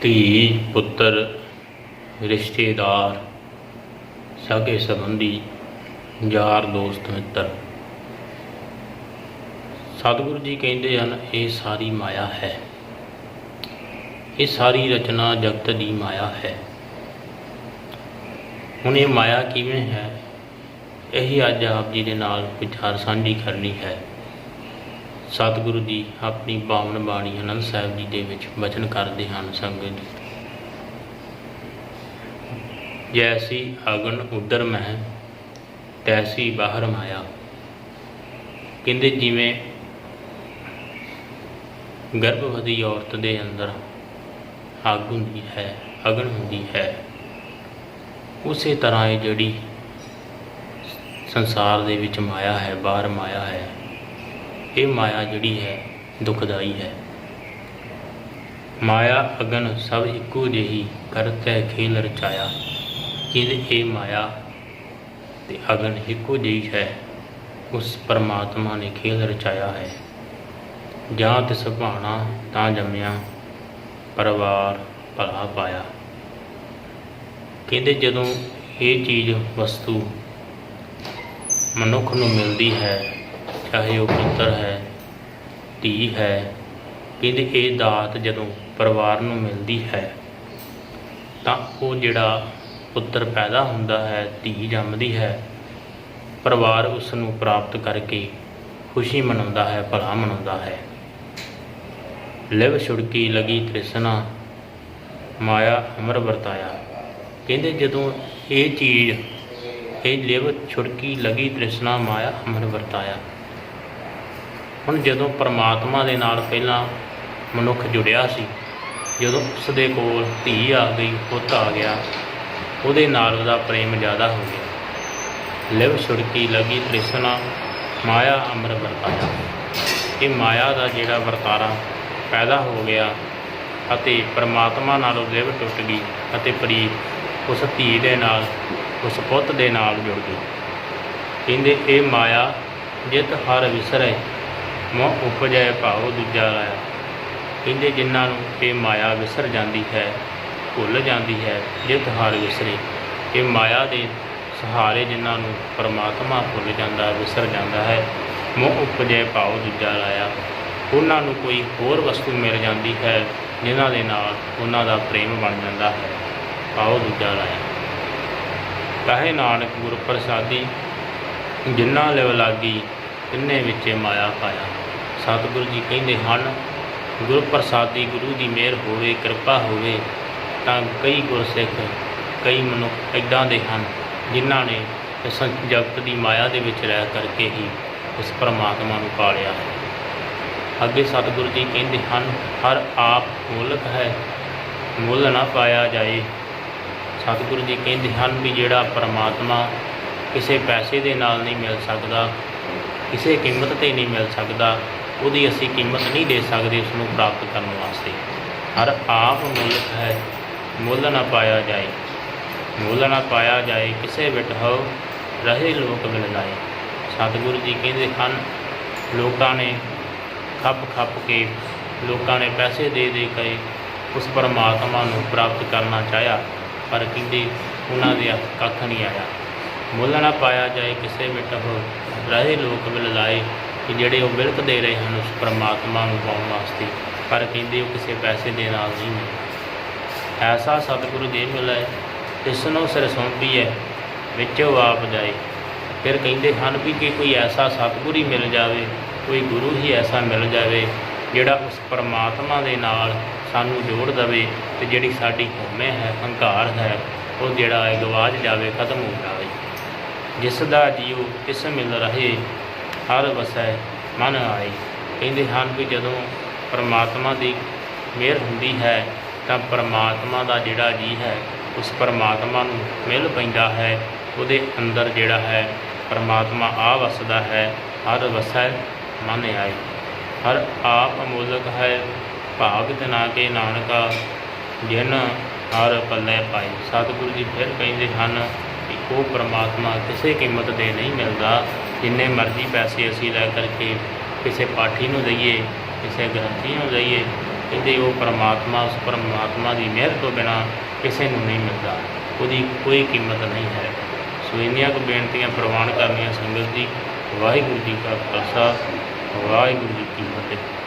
ਧੀ, ਪੁੱਤਰ, ਰਿਸ਼ਤੇਦਾਰ ਸਗੇ ਸੰਬੰਧੀ, ਯਾਰ, ਦੋਸਤ, ਮਿੱਤਰ। ਸਤਿਗੁਰੂ ਜੀ ਕਹਿੰਦੇ ਹਨ, ਇਹ ਸਾਰੀ ਮਾਇਆ ਹੈ। ਇਹ ਸਾਰੀ ਰਚਨਾ ਜਗਤ ਦੀ ਮਾਇਆ ਹੈ। ਹੁਣ ਇਹ ਮਾਇਆ ਕਿਵੇਂ ਹੈ? ਇਹੀ ਅੱਜ ਆਪ ਜੀ ਦੇ ਨਾਲ ਵਿਚਾਰ ਸਾਂਝੀ ਕਰਨੀ ਹੈ। ਸਤਿਗੁਰੂ ਜੀ ਆਪਣੀ ਬਾਵਨ ਬਾਣੀ ਆਨੰਦ ਸਾਹਿਬ ਜੀ ਦੇ ਵਿੱਚ ਬਚਨ ਕਰਦੇ ਹਨ ਸੰਗਤ ਜੀ। ਜੈਸੀ ਅਗਨ ਉਦਰ ਮਹਿ, ਤੈਸੀ ਬਾਹਰ ਮਾਇਆ। ਕਹਿੰਦੇ ਜਿਵੇਂ ਗਰਭਵਤੀ ਔਰਤ ਦੇ ਅੰਦਰ ਅੱਗ ਹੁੰਦੀ ਹੈ, ਅਗਨ ਹੁੰਦੀ ਹੈ, ਉਸੇ ਤਰ੍ਹਾਂ ਇਹ ਜਿਹੜੀ ਸੰਸਾਰ ਦੇ ਵਿੱਚ ਮਾਇਆ ਹੈ, ਬਾਹਰ ਮਾਇਆ ਹੈ ਇਹ ਮਾਇਆ ਜਿਹੜੀ ਹੈ, ਦੁਖਦਾਈ ਹੈ। ਮਾਇਆ ਅਗਨ ਸਭ ਇੱਕੋ ਜਿਹੀ ਕਰਤੈ ਖੇਲ ਰਚਾਇਆ। ਕਿ ਇਹ ਮਾਇਆ ਤੇ ਅਗਨ ਇੱਕੋ ਜਿਹੀ ਹੈ, ਉਸ ਪਰਮਾਤਮਾ ਨੇ ਖੇਲ ਰਚਾਇਆ ਹੈ। ਜਾਂ ਤਿਸ ਭਾਣਾ ਤਾਂ ਜੰਮਿਆ, ਪਰਿਵਾਰ ਭਲਾ ਪਾਇਆ। ਕਹਿੰਦੇ ਜਦੋਂ ਇਹ ਚੀਜ਼, ਵਸਤੂ ਮਨੁੱਖ ਨੂੰ ਮਿਲਦੀ ਹੈ ਚਾਹੇ ਉਹ ਪੁੱਤਰ ਹੈ, ਧੀ ਹੈ ਕਹਿੰਦੇ ਇਹ ਦਾਤ ਜਦੋਂ ਪਰਿਵਾਰ ਨੂੰ ਮਿਲਦੀ ਹੈ, ਤਾਂ ਉਹ ਜਿਹੜਾ ਪੁੱਤਰ ਪੈਦਾ ਹੁੰਦਾ ਹੈ, ਧੀ ਜੰਮਦੀ ਹੈ, ਪਰਿਵਾਰ ਉਸ ਨੂੰ ਪ੍ਰਾਪਤ ਕਰਕੇ ਖੁਸ਼ੀ ਮਨਾਉਂਦਾ ਹੈ, ਭਲਾ ਮਨਾਉਂਦਾ ਹੈ। ਲਿਵ ਛੁੜਕੀ ਲਗੀ ਤ੍ਰਿਸ਼ਨਾ, ਮਾਇਆ ਅਮਰ ਵਰਤਾਇਆ। ਕਹਿੰਦੇ ਜਦੋਂ ਇਹ ਚੀਜ਼, ਇਹ ਲਿਵ ਛੁੜਕੀ ਲਗੀ ਤ੍ਰਿਸ਼ਨਾ, ਮਾਇਆ ਅਮਰ ਵਰਤਾਇਆ। ਹੁਣ ਜਦੋਂ ਪਰਮਾਤਮਾ ਦੇ ਨਾਲ ਪਹਿਲਾਂ ਮਨੁੱਖ ਜੁੜਿਆ ਸੀ, ਜਦੋਂ ਉਸ ਦੇ ਕੋਲ ਧੀ ਆ ਗਈ, ਪੁੱਤ ਆ ਗਿਆ, ਉਹਦੇ ਨਾਲ ਉਹਦਾ ਪ੍ਰੇਮ ਜ਼ਿਆਦਾ ਹੋ ਗਿਆ। ਲਿਵ ਛੁੜਕੀ ਲਗੀ ਤ੍ਰਿਸ਼ਨਾ, ਮਾਇਆ ਅਮਰ ਵਰਤਾਇਆ। ਇਹ ਮਾਇਆ ਦਾ ਜਿਹੜਾ ਵਰਤਾਰਾ ਪੈਦਾ ਹੋ ਗਿਆ ਅਤੇ ਪਰਮਾਤਮਾ ਨਾਲੋਂ ਲਿਵ ਟੁੱਟ ਗਈ ਅਤੇ ਪ੍ਰੀਤ ਉਸ ਧੀ ਦੇ ਨਾਲ, ਉਸ ਪੁੱਤ ਦੇ ਨਾਲ ਜੁੜ ਗਈ। ਕਹਿੰਦੇ, ਇਹ ਮਾਇਆ ਜਿਤ ਹਰ ਵਿਸਰੇ ਮੋਹ ਉਪਜੈ ਭਾਉ ਦੂਜਾ ਲਾਇਆ। ਕਹਿੰਦੇ ਜਿਨ੍ਹਾਂ ਨੂੰ ਇਹ ਮਾਇਆ ਵਿਸਰ ਜਾਂਦੀ ਹੈ, ਭੁੱਲ ਜਾਂਦੀ ਹੈ, ਜਿਤ ਹਰ ਵਿਸਰੇ। ਇਹ ਮਾਇਆ ਦੇ ਸਹਾਰੇ ਜਿਨ੍ਹਾਂ ਨੂੰ ਪਰਮਾਤਮਾ ਭੁੱਲ ਜਾਂਦਾ, ਵਿਸਰ ਜਾਂਦਾ ਹੈ, ਮੋਹ ਉਪਜੈ ਭਾਉ ਦੂਜਾ ਲਾਇਆ। ਉਹਨਾਂ ਨੂੰ ਕੋਈ ਹੋਰ ਵਸਤੂ ਮਿਲ ਜਾਂਦੀ ਹੈ, ਜਿਨ੍ਹਾਂ ਦੇ ਨਾਲ ਉਹਨਾਂ ਦਾ ਪ੍ਰੇਮ ਬਣ ਜਾਂਦਾ ਹੈ, ਭਾਉ ਦੂਜਾ ਲਾਇਆ। ਕਹੇ ਨਾਨਕ ਗੁਰ ਪ੍ਰਸਾਦੀ ਜਿਨ੍ਹਾਂ ਲਿਵ ਲਾਗੀ ਤਿੰਨੇ ਵਿੱਚੇ ਮਾਇਆ ਪਾਇਆ। ਸਤਿਗੁਰੂ ਜੀ ਕਹਿੰਦੇ ਹਨ, ਗੁਰੂ ਪ੍ਰਸਾਦੀ ਗੁਰੂ ਦੀ ਮਿਹਰ ਹੋਵੇ, ਕਿਰਪਾ ਹੋਵੇ, ਤਾਂ ਕਈ ਗੁਰਸਿੱਖ, ਕਈ ਮਨੁੱਖ ਇੱਦਾਂ ਦੇ ਹਨ, ਜਿਨ੍ਹਾਂ ਨੇ ਇਸ ਜਗਤ ਦੀ ਮਾਇਆ ਦੇ ਵਿੱਚ ਰਹਿ ਕਰਕੇ ਹੀ ਇਸ ਪਰਮਾਤਮਾ ਨੂੰ ਪਾਲਿਆ ਹੈ। ਅੱਗੇ ਸਤਿਗੁਰੂ ਜੀ ਕਹਿੰਦੇ ਹਨ, ਹਰ ਆਪ ਮੂਲਕ ਹੈ, ਮੁੱਲ ਨਾ ਪਾਇਆ ਜਾਏ। ਸਤਿਗੁਰੂ ਜੀ ਕਹਿੰਦੇ ਹਨ ਵੀ ਜਿਹੜਾ ਪਰਮਾਤਮਾ ਕਿਸੇ ਪੈਸੇ ਦੇ ਨਾਲ ਨਹੀਂ ਮਿਲ ਸਕਦਾ, ਕਿਸੇ ਕੀਮਤ ਤੇ ਨਹੀਂ ਮਿਲ ਸਕਦਾ ਉਹਦੀ ਅਸੀਂ ਕੀਮਤ ਨਹੀਂ ਦੇ ਸਕਦੇ ਉਸ ਨੂੰ ਪ੍ਰਾਪਤ ਕਰਨ ਵਾਸਤੇ। ਹਰ ਆਪ ਮੁੱਲਕ ਹੈ, ਮੁੱਲ ਨਾ ਪਾਇਆ ਜਾਏ। ਮੁੱਲ ਨਾ ਪਾਇਆ ਜਾਏ, ਕਿਸੇ ਵਿਟ ਹੋ ਰਹੇ ਲੋਕ ਮਿਲ ਲਾਏ। ਸਤਿਗੁਰੂ ਜੀ ਕਹਿੰਦੇ ਹਨ, ਲੋਕਾਂ ਨੇ ਖੱਪ ਖੱਪ ਕੇ ਲੋਕਾਂ ਨੇ ਪੈਸੇ ਦੇ ਦੇ ਕੇ ਉਸ ਪਰਮਾਤਮਾ ਨੂੰ ਪ੍ਰਾਪਤ ਕਰਨਾ ਚਾਹਿਆ, ਪਰ ਕਹਿੰਦੇ ਉਹਨਾਂ ਦੇ ਹੱਥ ਕੱਖ ਨਹੀਂ ਆਇਆ। ਮੁੱਲ ਨਾ ਪਾਇਆ ਜਾਏ, ਕਿਸੇ ਵਿਟ ਹੋ ਰਹੇ ਲੋਕ ਮਿਲ ਲਾਏ। ਕਿ ਜਿਹੜੇ ਉਹ ਮਿਲਕ ਦੇ ਰਹੇ ਹਨ, ਉਸ ਪਰਮਾਤਮਾ ਨੂੰ ਪਾਉਣ ਵਾਸਤੇ, ਪਰ ਕਹਿੰਦੇ ਉਹ ਕਿਸੇ ਪੈਸੇ ਦੇ ਨਾਲ ਨਹੀਂ ਮਿਲਦਾ। ਐਸਾ ਸਤਿਗੁਰੂ ਦੇ ਮਿਲੈ ਨੂੰ ਸਿਰ ਸੌਂਪੀ ਹੈ ਵਿੱਚੋਂ ਆਪ ਜਾਏ। ਫਿਰ ਕਹਿੰਦੇ ਹਨ ਵੀ ਕਿ ਕੋਈ ਐਸਾ ਸਤਿਗੁਰੂ ਹੀ ਮਿਲ ਜਾਵੇ, ਕੋਈ ਗੁਰੂ ਹੀ ਐਸਾ ਮਿਲ ਜਾਵੇ, ਜਿਹੜਾ ਉਸ ਪਰਮਾਤਮਾ ਦੇ ਨਾਲ ਸਾਨੂੰ ਜੋੜ ਦਵੇ ਤੇ ਜਿਹੜੀ ਸਾਡੀ ਹਉਮੈ ਹੈ, ਹੰਕਾਰ ਹੈ, ਉਹ ਜਿਹੜਾ ਹੈ ਗਵਾਚ ਜਾਵੇ, ਖਤਮ ਹੋ ਜਾਵੇ। ਜਿਸ ਦਾ ਜੀਉ ਇਸ ਮਿਲ ਰਹੇ ਹਰ ਵਸੈ ਮਨ ਆਏ। ਕਹਿੰਦੇ ਹਨ ਵੀ ਜਦੋਂ ਪਰਮਾਤਮਾ ਦੀ ਮਿਹਰ ਹੁੰਦੀ ਹੈ, ਤਾਂ ਪਰਮਾਤਮਾ ਦਾ ਜਿਹੜਾ ਜੀ ਹੈ, ਉਸ ਪਰਮਾਤਮਾ ਨੂੰ ਮਿਲ ਪੈਂਦਾ ਹੈ। ਉਹਦੇ ਅੰਦਰ ਜਿਹੜਾ ਹੈ, ਪਰਮਾਤਮਾ ਆ ਵਸਦਾ ਹੈ, ਹਰ ਵਸੈ ਮਨ ਆਏ। ਹਰ ਆਪ ਅਮੋਲਕ ਹੈ, ਭਾਗ ਤਨਾ ਕੇ ਨਾਨਕਾ, ਜਿਨ ਹਰ ਪੱਲੇ ਪਾਈ ਸਤਿਗੁਰੂ ਜੀ ਫਿਰ ਕਹਿੰਦੇ ਹਨ ਕਿ ਉਹ ਪਰਮਾਤਮਾ ਕਿਸੇ ਕੀਮਤ ਦੇ ਨਹੀਂ ਮਿਲਦਾ। ਜਿੰਨੇ ਮਰਜ਼ੀ ਪੈਸੇ ਅਸੀਂ ਲੈ ਕਰਕੇ ਕਿਸੇ ਪਾਠੀ ਨੂੰ ਦਈਏ, ਕਿਸੇ ਗ੍ਰੰਥੀ ਨੂੰ ਦਈਏ, ਕਹਿੰਦੇ ਉਹ ਪਰਮਾਤਮਾ, ਉਸ ਪਰਮਾਤਮਾ ਦੀ ਮਿਹਰ ਤੋਂ ਬਿਨਾ ਕਿਸੇ ਨੂੰ ਨਹੀਂ ਮਿਲਦਾ। ਉਹਦੀ ਕੋਈ ਕੀਮਤ ਨਹੀਂ ਹੈ। ਸੋ ਇੰਨੀਆਂ ਕੁ ਬੇਨਤੀਆਂ ਪ੍ਰਵਾਨ ਕਰਨੀਆਂ ਸੰਗਤ ਜੀ। ਵਾਹਿਗੁਰੂ ਜੀ ਕਾ ਖਾਲਸਾ, ਵਾਹਿਗੁਰੂ ਜੀ ਕੀ ਫਤਿਹ।